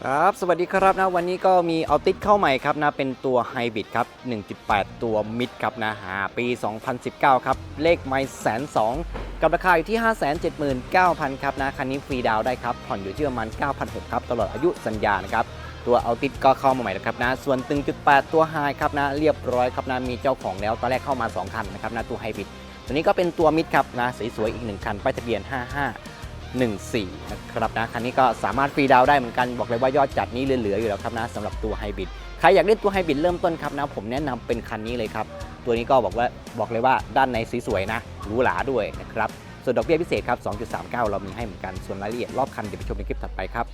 ครับสวัสดีครับนะวันนี้ก็มีเอาติดเข้าใหม่ครับนะเป็นตัวไฮบริดครับ 1.8 ตัวมิดครับนะหาปี 2019 ครับ เลขไม่แสนสองกับราคาอยู่ที่ 579,000 ครับนะคันนี้ฟรีดาวได้ครับ ผ่อนอยู่ที่ประมาณ 9,600 ครับตลอดอายุสัญญานะครับ ตัวเอาติดก็เข้ามาใหม่แล้วครับนะส่วนตึงจุด8ตัวไฮครับนะเรียบร้อยครับนะมีเจ้าของแล้วตอนแรกเข้ามา 2 คันนะครับนะตัวไฮบริดตัวนี้ก็เป็นตัวมิดครับนะสวยๆอีกหนึ่งคันป้ายทะเบียน 14นะครับนะคันนี้ก็สามารถฟรีดาวได้เหมือนกันบอกเลยว่ายอดจัดนี้เหลือๆอยู่แล้วครับนะสำหรับตัวไฮบริดใครอยากได้ตัวไฮบริดเริ่มต้นครับนะผมแนะนำเป็นคันนี้เลยครับ ตัวนี้ก็บอกว่าบอกเลยว่าด้านในสวยๆนะหรูหราด้วยนะครับส่วนดอกเบี้ยพิเศษครับ 2.39 เรามีให้เหมือนกันส่วนรายละเอียดรอบคันเดี๋ยวไปชมในคลิปถัดไปครับ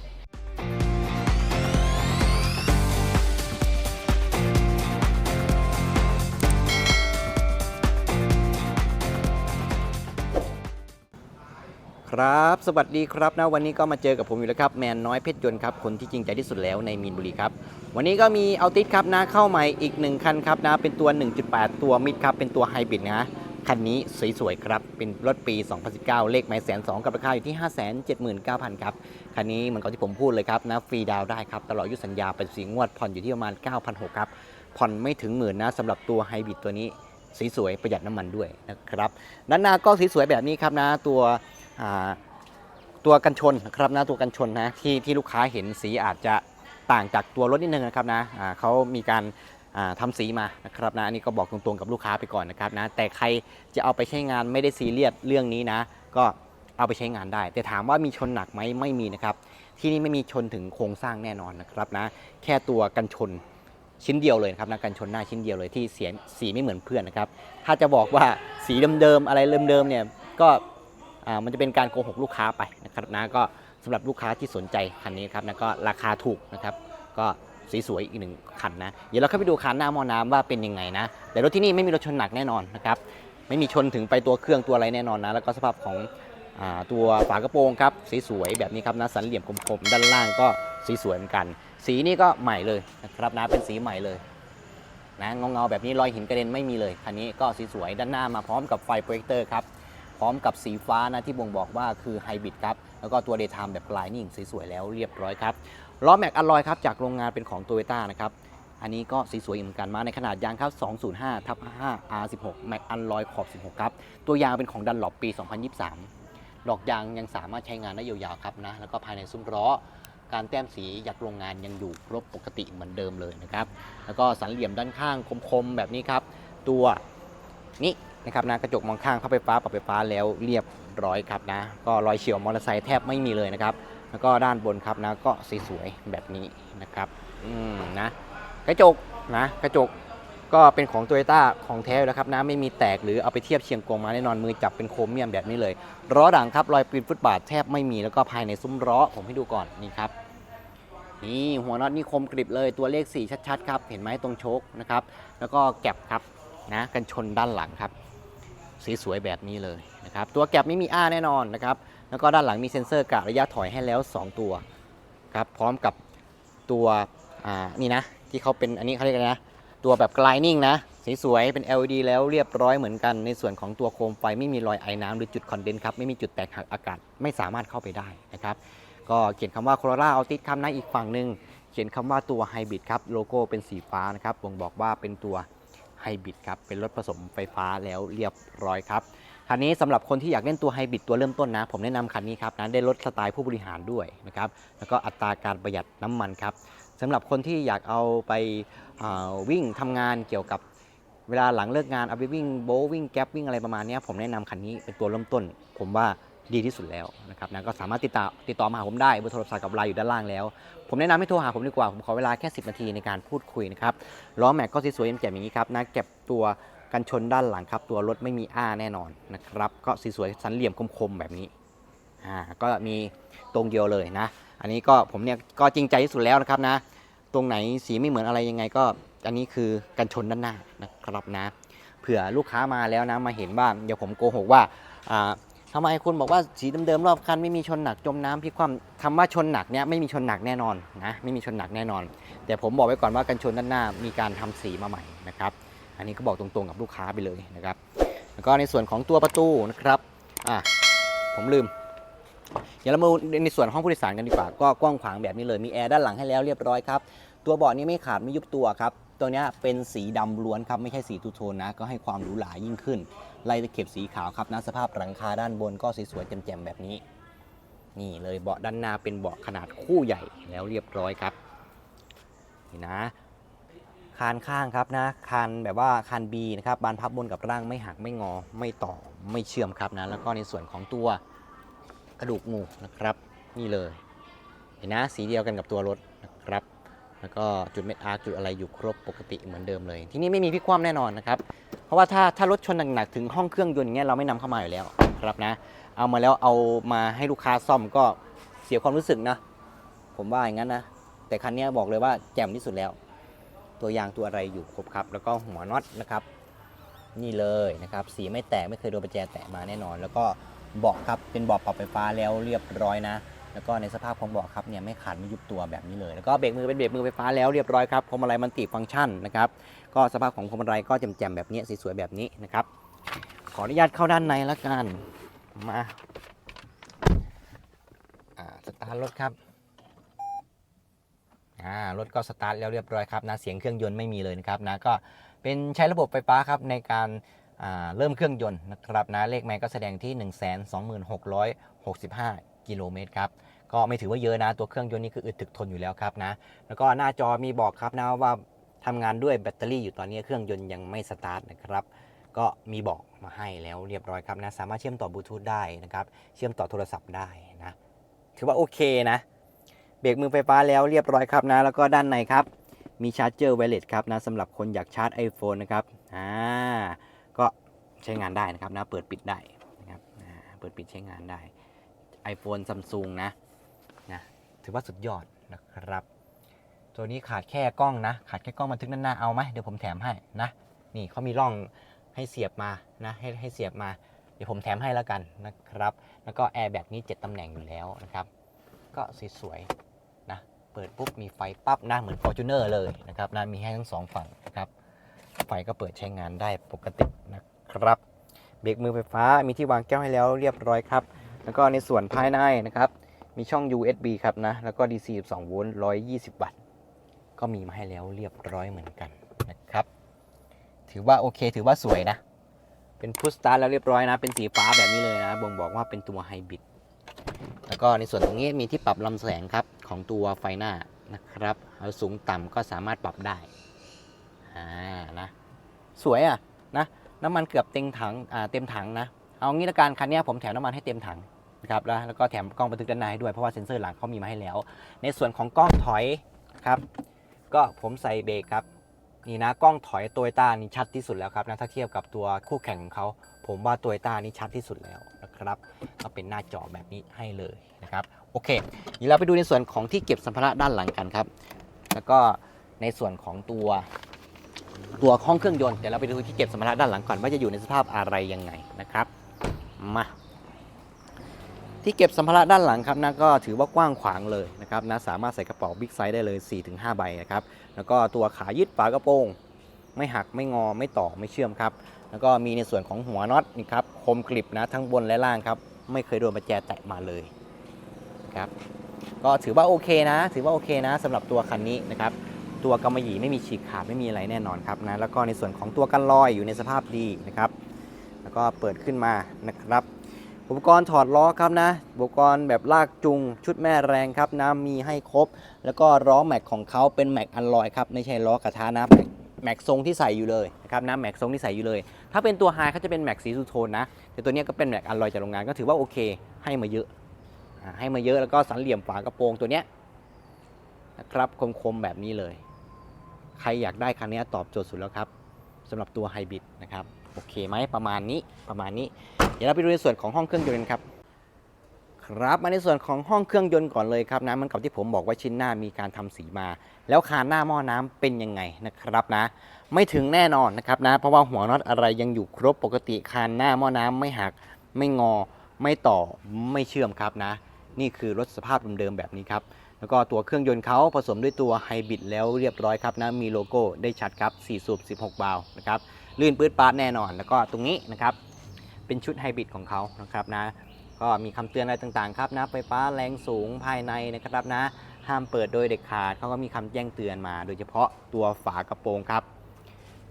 ครับ สวัสดีครับนะวันนี้ก็มาเจอกับผมอยู่แล้วครับแมนน้อยเพชรยนต์ครับคนที่จริงใจที่สุดแล้วในมีนบุรีครับวันนี้ก็มีเอาติสครับนะเข้าใหม่อีกหนึ่งคันครับนะเป็นตัว 1.8 ตัวมิดครับเป็นตัวไฮบริดนะคันนี้สวยๆครับเป็นรถปี 2019 เลขไม้แสนสองกับราคาอยู่ที่ 579,000ครับคันนี้เหมือนกับที่ผมพูดเลยครับนะฟรีดาวได้ครับตลอดยุสัญญาเป็นสีงวดผ่อนอยู่ที่ประมาณ 9,600ครับผ่อนไม่ถึงหมื่นนะสำหรับตัวไฮบริดตัวนี้สวยๆประหยัดน้ำมันด้วยนะครับด้านหน้าก็สวยๆแบบนี้ครับนะตัว ตัวกันชนนะครับนะตัวกันชนนะที่ที่ลูกค้าเห็นสีอาจจะต่างจากตัวรถนิดนึงนะครับนะเขามีการอ่าทำสีมานะครับนะอันนี้ก็บอกตรงๆกับลูกค้าไปก่อนนะครับนะแต่ใครจะเอาไปใช้งานไม่ได้ซีเรียสเรื่องนี้นะ ก็เอาไปใช้งานได้ แต่ถามว่ามีชนหนักไหมไม่มีนะครับ ที่นี่ไม่มีชนถึงโครงสร้างแน่นอนนะครับนะแค่ตัวกันชนชิ้นเดียวเลยครับนะกันชนหน้าชิ้นเดียวเลยที่เสียสีไม่เหมือนเพื่อนนะครับถ้าจะบอกว่าสีเดิมๆอะไรเดิมๆเนี่ยก็ มันจะเป็นการโกหกลูกค้าไปนะครับนะก็สำหรับลูกค้าที่สนใจคันนี้ครับนะก็ราคาถูกนะครับ ก็สสวยๆอีกหนึ่งคันนะ เดี๋ยวเราเข้าไปดูคันหน้ามอน้ำว่าเป็นยังไงนะ แต่รถที่นี่ไม่มีรถชนหนักแน่นอนนะครับ ไม่มีชนถึงไปตัวเครื่องตัวอะไรแน่นอนนะ แล้วก็สภาพของอตัวฝากระโปรงครับสสวยๆแบบนี้ครับนะสันเหลี่ยมคมๆด้านล่างก็สสวยเหมือนกัน สีนี่ก็ใหม่เลยนะครับนะเป็นสีใหม่เลยนะเงาๆแบบนี้รอยหินกระเด็นไม่มีเลยคันนี้ก็สสวยๆด้านหน้ามาพร้อมกับไฟโปรเจคเตอร์ครับ พร้อมกับสีฟ้านะที่บ่งบอกว่าคือไฮบริดครับ แล้วก็ตัวเดย์ไทม์แบบลายนิ่งสวยๆแล้วเรียบร้อยครับล้อแม็กอลลอยครับจากโรงงานเป็นของโตโยต้านะครับอันนี้ก็สีสวยเหมือนกันมาในขนาดยางครับ 205ทับ5 R16 แม็กอลลอยขอบ 16 ครับ ตัวยางเป็นของดันหลบปี 2023 ดอกยางยังสามารถใช้งานได้ยาวๆครับนะ แล้วก็ภายในซุ้มล้อ การแต้มสียักโรงงานยังอยู่ครบปกติเหมือนเดิมเลยนะครับ แล้วก็สันเหลี่ยมด้านข้างคมๆ แบบนี้ครับ ตัวนี้ นะครับนะกระจกมองข้างเข้าไฟฟ้าปรับไฟฟ้าแล้วเรียบร้อยครับนะก็รอยเฉียวมอเตอร์ไซค์แทบไม่มีเลยนะครับ แล้วก็ด้านบนครับนะก็สสวยๆแบบนี้นะครับอืมนะกระจกนะกระจกก็เป็นของโตโยต้าของแท้แล้วครับนะไม่มีแตกหรือเอาไปเทียบเชียงกงมาแน่นอนมือจับเป็นโครเมียมแบบนี้เลยล้อหลังครับรอยปีนฟุตบาทแทบไม่มีแล้วก็ภายในซุ้มล้อผมให้ดูก่อนนี่ครับนี่หัวน็อตนี่คมกริบเลยตัวเลข 4 ชัดๆครับเห็นไหมตรงโชคนะครับแล้วก็แก็บครับนะกันชนด้านหลังครับ สสวยแบบนี้เลยนะครับตัวแก็บไม่มีอ้าแน่นอนนะครับแล้วก็ด้านหลังมีเซ็นเซอร์กะระยะถอยให้แล้ว 2 ตัวครับพร้อมกับตัวอ่านี่นะที่เขาเป็นอันนี้เขาเรียกอะไรนะตัวแบบกลายนิ่งนะสสวยเป็น LED แล้วเรียบร้อยเหมือนกัน ในส่วนของตัวโคมไฟไม่มีรอยไอ้น้ำหรือจุดคอนเดนส์ครับไม่มีจุดแตกหักอากาศไม่สามารถเข้าไปได้นะครับก็เขียนคำว่า Corolla Altis ครับนอีกฝั่งหนึ่งเขียนคำว่าตัวไฮบริดครับโลโก้เป็นสีฟ้านะครับบ่งบอกว่าเป็นตัว ไฮบริดครับ เป็นรถผสมไฟฟ้าแล้วเรียบร้อยครับ คันนี้สำหรับคนที่อยากเล่นตัวไฮบริดตัวเริ่มต้นนะ ผมแนะนำคันนี้ครับนะได้ลดสไตล์ผู้บริหารด้วยนะครับ แล้วก็อัตราการประหยัดน้ำมันครับสำหรับคนที่อยากเอาไปาวิ่งทำงานเกี่ยวกับเวลาหลังเลิกงานเอาไปวิ่งโบว์วิ่งแก๊ปวิ่งอะไรประมาณนี้ผมแนะนำคันนี้เป็นตัวเริ่มต้น ผมว่า ดีที่สุดแล้วนะครับนะก็สามารถติดต่อติดต่อมาหาผมได้เบอร์โทรศัพท์กับไลน์อยู่ด้านล่างแล้ว ผมแนะนำให้โทรหาผมดีกว่า ผมขอเวลาแค่ 10 นาทีในการพูดคุยนะครับล้อแม็กก็สวยๆเจ่มๆอย่างนี้ครับนะเก็บตัวกันชนด้านหลังครับ ตัวรถไม่มีอ้าแน่นอนนะครับก็สวยๆสันเหลี่ยมคมๆแบบนี้อ่าก็มีตรงเดียวเลยนะ อันนี้ก็ผมเนี่ยก็จริงใจที่สุดแล้วนะครับนะ ตรงไหนสีไม่เหมือนอะไรยังไงก็อันนี้คือกันชนด้านหน้านะครับนะเผื่อลูกค้ามาแล้วนะมาเห็นบ้างเดี๋ยวผมโกหกว่าอ่า ทำไมคุณบอกว่าสีเดิมๆรอบคันไม่มีชนหนักจมน้ำพลิกคว่ำคำว่าชนหนักเนี่ยไม่มีชนหนักแน่นอนนะไม่มีชนหนักแน่นอน แต่ผมบอกไว้ก่อนว่ากันชนด้านหน้ามีการทำสีมาใหม่นะครับอันนี้ก็บอกตรงๆกับลูกค้าไปเลยนะครับแล้วก็ในส่วนของตัวประตูนะครับอะผมลืมอดี๋ยวเรามาดูในส่วนห้องผู้โดยสารกันดีกว่า ก็กว้างขวางแบบนี้เลยมีแอร์ด้านหลังให้แล้วเรียบร้อยครับตัวเบาะนี้ไม่ขาดไม่ยุบตัวครับตัวนี้เป็นสีดำล้วนครับไม่ใช่สีทูโทนนะก็ให้ความหรูหรายิ่งขึ้น ไล่ตะเข็บสีขาวครับนะสภาพหลังคาด้านบนก็สวยๆแจ่มๆแบบนี้ นี่เลยเบาะด้านหน้าเป็นเบาะขนาดคู่ใหญ่แล้วเรียบร้อยครับนี่นะคานข้างครับนะคานแบบว่าคาน B นะครับบานพับบนกับร่างไม่หักไม่งอไม่ต่อไม่เชื่อมครับนะแล้วก็ในส่วนของตัวกระดูกงูนะครับ นี่เลย เห็นนะสีเดียวกันกับตัวรถ แล้วก็จุดเม็ดอาร์จุดอะไรอยู่ครบปกติเหมือนเดิมเลย ที่นี่ไม่มีพลิกคว่ำแน่นอนนะครับ เพราะว่าถ้าถ้ารถชนหนักๆถึงห้องเครื่องยนต์อย่างเงี้ยเราไม่นำเข้ามาอยู่แล้วครับนะ เอามาแล้วเอามาให้ลูกค้าซ่อมก็เสียความรู้สึกนะ ผมว่าอย่างนั้นนะ แต่คันนี้บอกเลยว่าแจ่มที่สุดแล้ว ตัวยางตัวอะไรอยู่ครบครับ แล้วก็หัวน็อตนะครับ นี่เลยนะครับ สีไม่แตกไม่เคยโดนประแจแตะมาแน่นอน แล้วก็เบาะครับเป็นเบาะปรับไฟฟ้าแล้วเรียบร้อยนะ แล้วก็ในสภาพของเบาะครับเนี่ยไม่ขาดไม่ยุบตัวแบบนี้เลย แล้วก็เบรกมือเป็นเบรกมือไฟฟ้าแล้วเรียบร้อยครับพวงมาลัยมันติฟังก์ชันนะครับก็สภาพของพวงมาลัยก็แจ่มๆแบบนี้สวยๆแบบนี้นะครับขออนุญาตเข้าด้านในแล้วกันมาสตาร์ทรถครับรถก็สตาร์ทแล้วเรียบร้อยครับนะเสียงเครื่องยนต์ไม่มีเลยนะครับนะก็เป็นใช้ระบบไฟฟ้าครับในการาเริ่มเครื่องยนต์นะครับนะเลขแมกก็แสดงที่ 12665 กิโลเมตรครับ ก็ไม่ถือว่าเยอะนะ ตัวเครื่องยนต์นี่คืออึดถึกทนอยู่แล้วครับนะ แล้วก็หน้าจอมีบอกครับนะว่าทำงานด้วยแบตเตอรี่อยู่ตอนนี้เครื่องยนต์ยังไม่สตาร์ทนะครับ ก็มีบอกมาให้แล้วเรียบร้อยครับนะ สามารถเชื่อมต่อบลูทูธได้นะครับ เชื่อมต่อโทรศัพท์ได้นะ ถือว่าโอเคนะ เบรกมือไฟฟ้าแล้วเรียบร้อยครับนะ แล้วก็ด้านในครับ มีชาร์จเจอร์ไวเลสครับนะสำหรับคนอยากชาร์จ iPhone นะครับ อ่า ก็ใช้งานได้นะครับนะ เปิดปิดได้นะครับอ่าเปิดปิดใช้งานได้ iPhone Samsung นะ นะถือว่าสุดยอดนะครับ ตัวนี้ขาดแค่กล้องนะ ขาดแค่กล้องบันทึกด้านหน้าเอาไหมเดี๋ยวผมแถมให้นะนี่เขามีร่องให้เสียบมานะให้ให้เสียบมา เดี๋ยวผมแถมให้แล้วกันนะครับ แล้วก็แอร์แบ็กนี้ 7ตำแหน่งอยู่แล้วนะครับ ก็สวยๆนะเปิดปุ๊บมีไฟปั๊บนะเหมือน Fortuner เลยนะครับนะมีให้ทั้งสองฝั่งนะครับไฟก็เปิดใช้งานได้ปกตินะครับเบรกมือไฟฟ้ามีที่วางแก้วให้แล้วเรียบร้อยครับ แล้วก็ในส่วนภายในนะครับ มีช่อง USB ครับนะ แล้วก็ DC 12โวลต์120 วัตต์ ก็มีมาให้แล้วเรียบร้อยเหมือนกันนะครับ ถือว่าโอเคถือว่าสวยนะ เป็นพุชสตาร์ทแล้วเรียบร้อยนะ เป็นสีฟ้าแบบนี้เลยนะ บ่งบอกว่าเป็นตัวไฮบริด แล้วก็ในส่วนตรงนี้มีที่ปรับลำแสงครับของตัวไฟหน้านะครับ เอาสูงต่ำก็สามารถปรับได้ อ่า นะ สวยอะนะ น้ำมันเกือบเต็มถัง อ่า เต็มถังนะ เอางี้ละกันคันนี้ผมแถมน้ำมันให้เต็มถัง นะครับแล้วแล้วก็แถมกล้องบันทึกด้านในให้ด้วยเพราะว่าเซ็นเซอร์หลังเขามีมาให้แล้ว ในส่วนของกล้องถอยครับก็ผมใส่เบรกครับนี่นะกล้องถอยโตโยต้านี่ชัดที่สุดแล้วครับนะถ้าเทียบกับตัวคู่แข่งของเขาผมว่าโตโยต้านี่ชัดที่สุดแล้วนะครับก็เป็นหน้าจอแบบนี้ให้เลยนะครับโอเคเดี๋ยวเราไปดูในส่วนของที่เก็บสัมภาระด้านหลังกันครับ แล้วก็ในส่วนของตัวตัวห้องเครื่องยนต์เดี๋ยวเราไปดูที่เก็บสัมภาระด้านหลังก่อนว่าจะอยู่ในสภาพอะไรยังไงนะครับมา ที่เก็บสัมภาระด้านหลังครับนะก็ถือว่ากว้างขวางเลยนะครับนะสามารถใส่กระเป๋าบิ๊กไซส์ได้เลย 4-5 ใบนะครับแล้วก็ตัวขายึดฝากระโปรง ไม่หักไม่งอไม่ต่อไม่เชื่อมครับแล้วก็มีในส่วนของหัวน็อตนี่ครับคมกริบนะทั้งบนและล่างครับไม่เคยโดนประแจแตะมาเลยครับก็ถือว่าโอเคนะ ถือว่าโอเคนะสำหรับตัวคันนี้นะครับตัวกำมะหยี่ไม่มีฉีกขาดไม่มีอะไรแน่นอนครับนะแล้วก็ในส่วนของตัวกันลอยอยู่ในสภาพดีนะครับ แล้วก็เปิดขึ้นมานะครับ อุปกรณ์ถอดล้อครับนะ อุปกรณ์แบบลากจูงชุดแม่แรงครับนะมีให้ครบ แล้วก็ล้อแม็กของเขาเป็นแม็กอันลอยครับไม่ใช่ล้อกระทะนะแม็กทรงที่ใส่อยู่เลยนะครับนะแม็กทรงที่ใส่อยู่เลย ถ้าเป็นตัวไฮเขาจะเป็นแม็กสีทูโทนนะแต่ตัวนี้ก็เป็นแม็กอันลอยจากโรงงานก็ถือว่าโอเค ให้มาเยอะให้มาเยอะแล้วก็สันเหลี่ยมฝากระโปรงตัวเนี้ยนะครับคมๆแบบนี้เลย ใครอยากได้คันนี้ตอบโจทย์สุดแล้วครับสำหรับตัวไฮบริดนะครับโอเคไหมประมาณนี้ประมาณนี้ เดี๋ยวเราไปดูในส่วนของห้องเครื่องยนต์ครับครับมาในส่วนของห้องเครื่องยนต์ก่อนเลยครับนะมันกับที่ผมบอกว่าชิ้นหน้ามีการทำสีมา แล้วคานหน้าหม้อน้ำเป็นยังไงนะครับนะ ไม่ถึงแน่นอนนะครับนะ เพราะว่าหัวน็อตอะไรยังอยู่ครบปกติคานหน้าหม้อน้ำไม่หัก ไม่งอ ไม่ต่อไม่เชื่อมครับนะ นี่คือรถสภาพเดิมๆแบบนี้ครับแล้วก็ตัวเครื่องยนต์เขาผสมด้วยตัวไฮบริดแล้วเรียบร้อยครับนะมีโลโก้ได้ชัดครับ4สูบ16 บาล์วนะครับลื่นปื๊ดปาดแน่นอน แล้วก็ตรงนี้นะครับ เป็นชุดไฮบริดของเขานะครับนะก็มีคำเตือนอะไรต่างๆครับนะไฟฟ้าแรงสูงภายในนะครับนะห้ามเปิดโดยเด็ดขาดเขาก็มีคำแจ้งเตือนมา โดยเฉพาะตัวฝากระโปรงครับ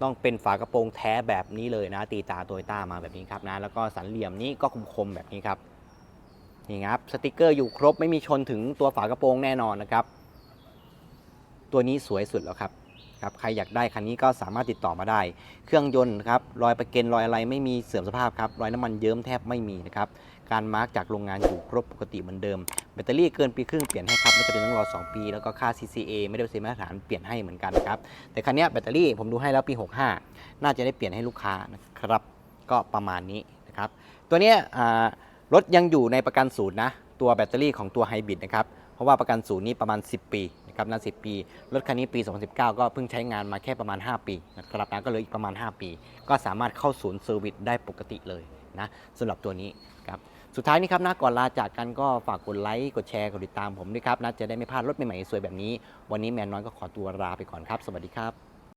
ต้องเป็นฝากระโปรงแท้แบบนี้เลยนะ ตีตาโตโยต้ามาแบบนี้ครับนะแล้วก็สันเหลี่ยมนี้ก็คมๆแบบนี้ครับนี่ครับสติกเกอร์อยู่ครบไม่มีชนถึงตัวฝากระโปรงแน่นอนนะครับ ตัวนี้สวยสุดแล้วครับ ครับใครอยากได้คันนี้ก็สามารถติดต่อมาได้ เครื่องยนต์ครับรอยประเก็นรอยอะไรไม่มีเสื่อมสภาพครับรอยน้ำมันเยิ้มแทบไม่มีนะครับการมาร์กจากโรงงานอยู่ครบปกติเหมือนเดิม แบตเตอรี่เกินปีครึ่งเปลี่ยนให้ครับไม่จำเป็นต้องรอ 2 ปี แล้วก็ค่า CCA ไม่ได้เป็นมาตรฐานเปลี่ยนให้เหมือนกันครับแต่คันนี้แบตเตอรี่ผมดูให้แล้วปี 65 น่าจะได้เปลี่ยนให้ลูกค้านะครับก็ประมาณนี้นะครับตัวนี้รถยังอยู่ในประกันศูนย์นะตัวแบตเตอรี่ของตัวไฮบริดนะครับเพราะว่าประกันศูนย์นี้ประมาณ 10 ปี นะครับนะ10 ปี รถคันนี้ปี 2019 ก็เพิ่งใช้งานมาแค่ประมาณ 5 ปีนะครับนะก็เหลยอีกประมาณ 5 ปี ก็สามารถเข้าศูนย์เซอร์วิสได้ปกติเลยนะสำหรับตัวนี้ครับสุดท้ายนี้ครับนะก่อนลาจากกันก็ฝากกดไลค์กดแชร์กดติดตามผมด้วยครับนะจะได้ไม่พลาดรถใหม่ๆสวยแบบนี้ วันนี้แมนน้อยก็ขอตัวลาไปก่อนครับ สวัสดีครับ